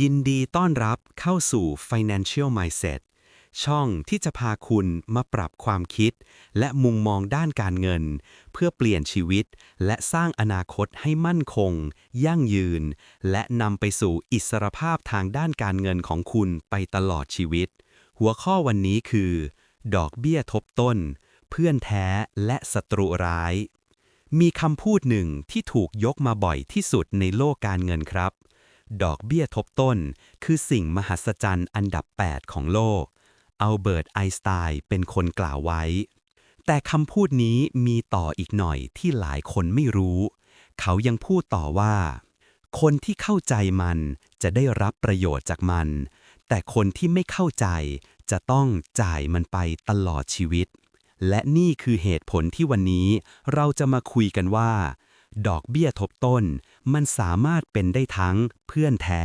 ยินดีต้อนรับเข้าสู่ Financial Mindset ช่องที่จะพาคุณมาปรับความคิด และมุมมองด้านการเงิน เพื่อเปลี่ยนชีวิต และสร้างอนาคตให้มั่นคง ยั่งยืน และนำไปสู่อิสรภาพทางด้านการเงินของคุณไปตลอดชีวิต หัวข้อวันนี้คือ ดอกเบี้ยทบต้น เพื่อนแท้และศัตรูร้าย มีคำพูดหนึ่งที่ถูกยกมาบ่อยที่สุดในโลกการเงินครับ ดอกเบี้ยทบต้น คือสิ่งมหัศจรรย์อันดับ 8 ของโลก อัลเบิร์ต ไอน์สไตน์เป็นคนกล่าวไว้ แต่คำพูดนี้มีต่ออีกหน่อยที่หลายคนไม่รู้ เขายังพูดต่อว่า คนที่เข้าใจมันจะได้รับประโยชน์จากมัน แต่คนที่ไม่เข้าใจจะต้องจ่ายมันไปตลอดชีวิต และนี่คือเหตุผลที่วันนี้เราจะมาคุยกันว่า ดอกเบี้ยทบต้น มันสามารถเป็นได้ทั้งเพื่อนแท้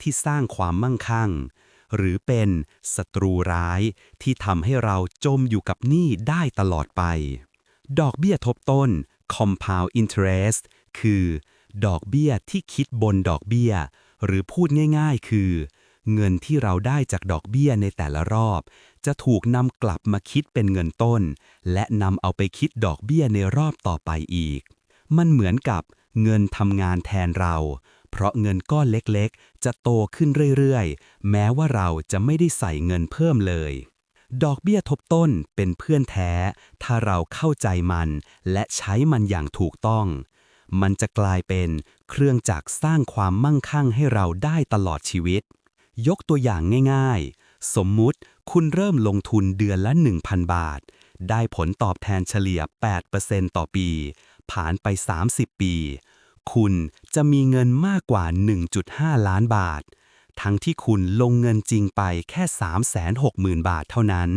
ที่สร้างความมั่งคั่ง หรือเป็นศัตรูร้ายที่ทำให้เราจมอยู่กับหนี้ได้ตลอดไป ดอกเบี้ยทบต้น compound interest คือ ดอกเบี้ยที่คิดบนดอกเบี้ย หรือพูดง่ายๆ คือ เงินที่เราได้จากดอกเบี้ยในแต่ละรอบ จะถูกนำกลับมาคิดเป็นเงินต้น และนำเอาไปคิดดอกเบี้ยในรอบต่อไปอีก มันเหมือนกับเงินทำงานแทนเรา เพราะเงินก้อนเล็กๆ จะโตขึ้นเรื่อยๆ แม้ว่าเราจะไม่ได้ใส่เงินเพิ่มเลย ดอกเบี้ยทบต้นเป็นเพื่อนแท้ ถ้าเราเข้าใจมัน และใช้มันอย่างถูกต้อง มันจะกลายเป็นเครื่องจักรสร้างความมั่งคั่งให้เราได้ตลอดชีวิต ยกตัวอย่างง่ายๆ สมมุติคุณเริ่มลงทุนเดือนละ 1,000 บาท ได้ผลตอบแทนเฉลี่ย 8%ต่อปี ผ่านไป 30 ปี คุณจะมีเงินมากกว่า 1.5 ล้านบาท ทั้งที่คุณลงเงินจริงไปแค่ 360,000 บาทเท่านั้น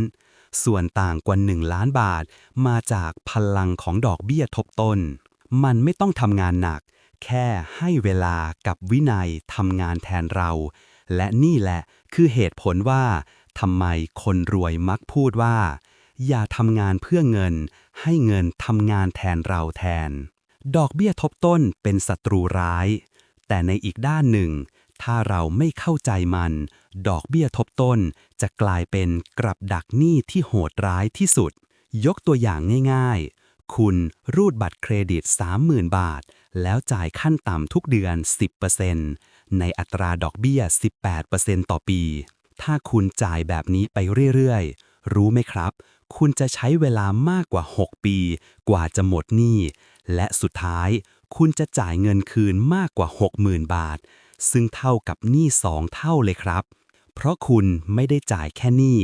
ส่วนต่างกว่า 1 ล้านบาท มาจากพลังของดอกเบี้ยทบต้น มันไม่ต้องทำงานหนัก แค่ให้เวลากับวินัยทำงานแทนเรา และนี่แหละคือเหตุผลว่าทำไมคนรวยมักพูดว่า อย่าทำงานเพื่อเงิน ให้เงินทำงานแทนเราแทน ดอกเบี้ยทบต้นเป็นศัตรูร้าย แต่ในอีกด้านหนึ่ง ถ้าเราไม่เข้าใจมัน ดอกเบี้ยทบต้นจะกลายเป็นกรับดักหนี้ที่โหดร้ายที่สุด ยกตัวอย่างง่ายๆ คุณรูดบัตรเครดิต 30,000 บาท แล้วจ่ายขั้นต่ำทุกเดือน 10%ในอัตราดอกเบี้ย 18%ต่อปี ถ้าคุณจ่ายแบบนี้ไปเรื่อยๆ รู้ไหมครับ คุณจะใช้เวลามากกว่า 6 ปี กว่าจะหมดหนี้ และสุดท้าย คุณจะจ่ายเงินคืนมากกว่า 60,000 บาท ซึ่งเท่ากับหนี้สองเท่าเลยครับ เพราะคุณไม่ได้จ่ายแค่หนี้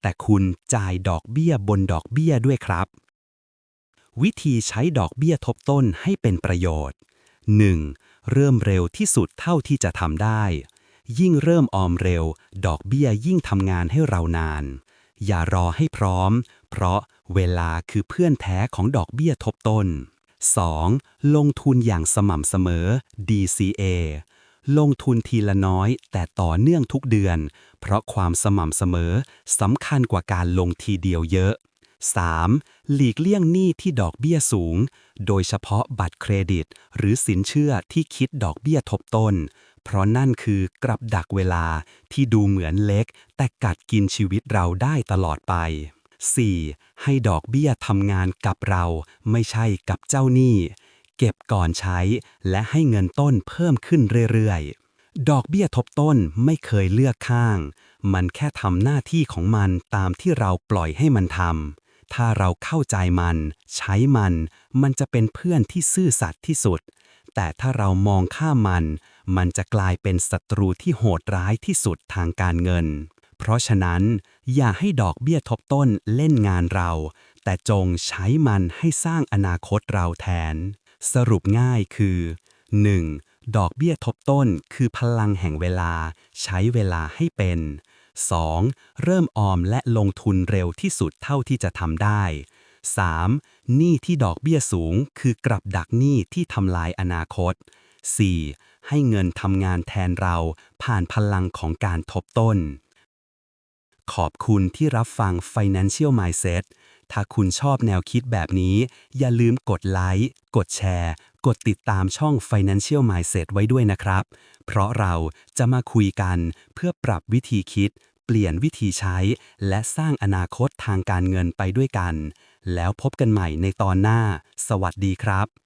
แต่คุณจ่ายดอกเบี้ยบนดอกเบี้ยด้วยครับ วิธีใช้ดอกเบี้ยทบต้นให้เป็นประโยชน์ 1. เริ่มเร็วที่สุดเท่าที่จะทำได้ ยิ่งเริ่มออมเร็ว ดอกเบี้ยยิ่งทำงานให้เรานาน อย่ารอให้พร้อม เพราะเวลาคือเพื่อนแท้ของดอกเบี้ยทบต้น 2. ลงทุนอย่างสม่ำเสมอ DCA ลงทุนทีละน้อยแต่ต่อเนื่องทุกเดือน เพราะความสม่ำเสมอสำคัญกว่าการลงทีเดียวเยอะ 3. หลีกเลี่ยงหนี้ที่ดอกเบี้ยสูง โดยเฉพาะบัตรเครดิต หรือสินเชื่อที่คิดดอกเบี้ยทบต้น เพราะนั่นคือกลับดักเวลาที่ดูเหมือนเล็ก แต่กัดกินชีวิตเราได้ตลอดไป 4. ให้ดอกเบี้ยทำงานกับเรา ไม่ใช่กับเจ้าหนี้ เก็บก่อนใช้ และให้เงินต้นเพิ่มขึ้นเรื่อยๆดอกเบี้ยทบต้นไม่เคยเลือกข้าง มันแค่ทำหน้าที่ของมันตามที่เราปล่อยให้มันทำ ถ้าเราเข้าใจมัน ใช้มัน มันจะเป็นเพื่อนที่ซื่อสัตย์ที่สุด แต่ถ้าเรามองข้ามมัน มันจะกลายเป็นศัตรูที่โหดร้ายที่สุดทางการเงิน เพราะฉะนั้น อย่าให้ดอกเบี้ยทบต้นเล่นงานเรา แต่จงใช้มันให้สร้างอนาคตเราแทน สรุปง่ายคือ 1. ดอกเบี้ยทบต้นคือพลังแห่งเวลา ใช้เวลาให้เป็น 2. เริ่มออมและลงทุนเร็วที่สุดเท่าที่จะทำได้ 3. หนี้ที่ดอกเบี้ยสูง คือกลับดักหนี้ที่ทำลายอนาคต 4. ให้เงินทำงานแทนเราผ่านพลังของการทบต้น ขอบคุณที่รับฟัง Financial Mindset ถ้าคุณชอบแนวคิดแบบนี้ อย่าลืมกดไลค์ กดแชร์ กดติดตามช่อง Financial Mindset ไว้ด้วยนะครับ เพราะเราจะมาคุยกันเพื่อปรับวิธีคิด เปลี่ยนวิธีใช้ และสร้างอนาคตทางการเงินไปด้วยกัน แล้วพบกันใหม่ในตอนหน้า สวัสดีครับ